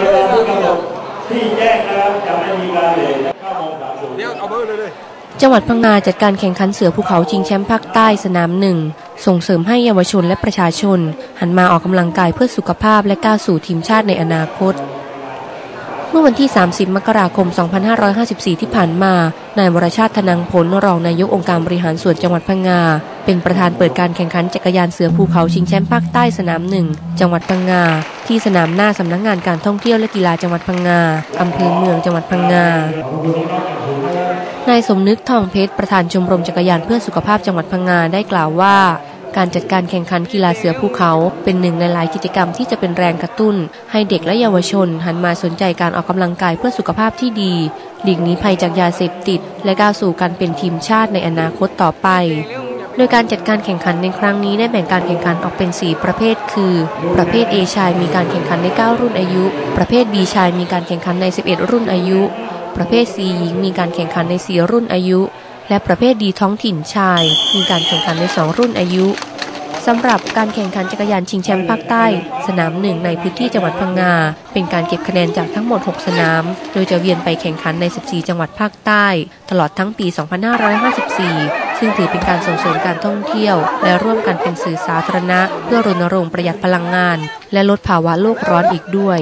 เวลาที่กำหนดที่แจ้งนะครับจะไม่มีการเลท9โมง30เดี๋ยวเอาเบอร์เลยเลยจังหวัดพังงาจัดการแข่งขันเสือภูเขาชิงแชมป์ภาคใต้สนามหนึ่ง ส่งเสริมให้เยาวชนและประชาชน หันมาออกกำลังกายเพื่อสุขภาพและก้าวสู่ทีมชาติในอนาคต เมื่อวันที่ 30 มกราคม 2554 ที่ผ่านมา นายวรชาติธนังผลรองนายกองค์การบริหารส่วนจังหวัดพังงา เป็นประธานเปิดการแข่งขันจักรยานเสือภูเขาชิงแชมป์ภาคใต้สนามหนึ่ง จังหวัดพังงา ที่สนามหน้าสำนักงงานการท่องเที่ยวและกีฬาจังหวัดพังงา อำเภอเมืองจังหวัดพังงานายสมนึกทองเพชรประธานชมรมจักรยานเพื่อสุขภาพจังหวัดพังงาได้กล่าวว่า การจัดการแข่งขันกีฬาเสือภูเขา เป็นหนึ่งในหลายกิจกรรมที่จะเป็นแรงกระตุ้น ให้เด็กและเยาวชน หันมาสนใจการออกกำลังกายเพื่อสุขภาพที่ดี หลีกหนีภัยจากยาเสพติด และก้าวสู่การเป็นทีมชาติในอนาคตต่อไปโดยการจัดการแข่งขันในครั้งนี้ได้แบ่งการแข่งขันออกเป็น 4 ประเภท คือ ประเภท A ชายมีการแข่งขันใน 9 รุ่นอายุ ประเภท B ชายมีการแข่งขันใน 11 รุ่นอายุ ประเภท C หญิงมีการแข่งขันใน 4 รุ่นอายุ และประเภทดีท้องถิ่นชาย มีการแข่งขันใน 2 รุ่นอายุสำหรับการแข่งขันจักรยานชิงแชมป์ภาคใต้ สนามหนึ่งในพื้นที่จังหวัดพังงา เป็นการเก็บคะแนนจากทั้งหมด 6 สนาม โดยจะเวียนไปแข่งขันใน 14 จังหวัดภาคใต้ ตลอดทั้งปี 2554 ซึ่งถือเป็นการส่งเสริมการท่องเที่ยว และร่วมกันเป็นสื่อสาธารณะ เพื่อรณรงค์ประหยัดพลังงาน และลดภาวะโลกร้อนอีกด้วย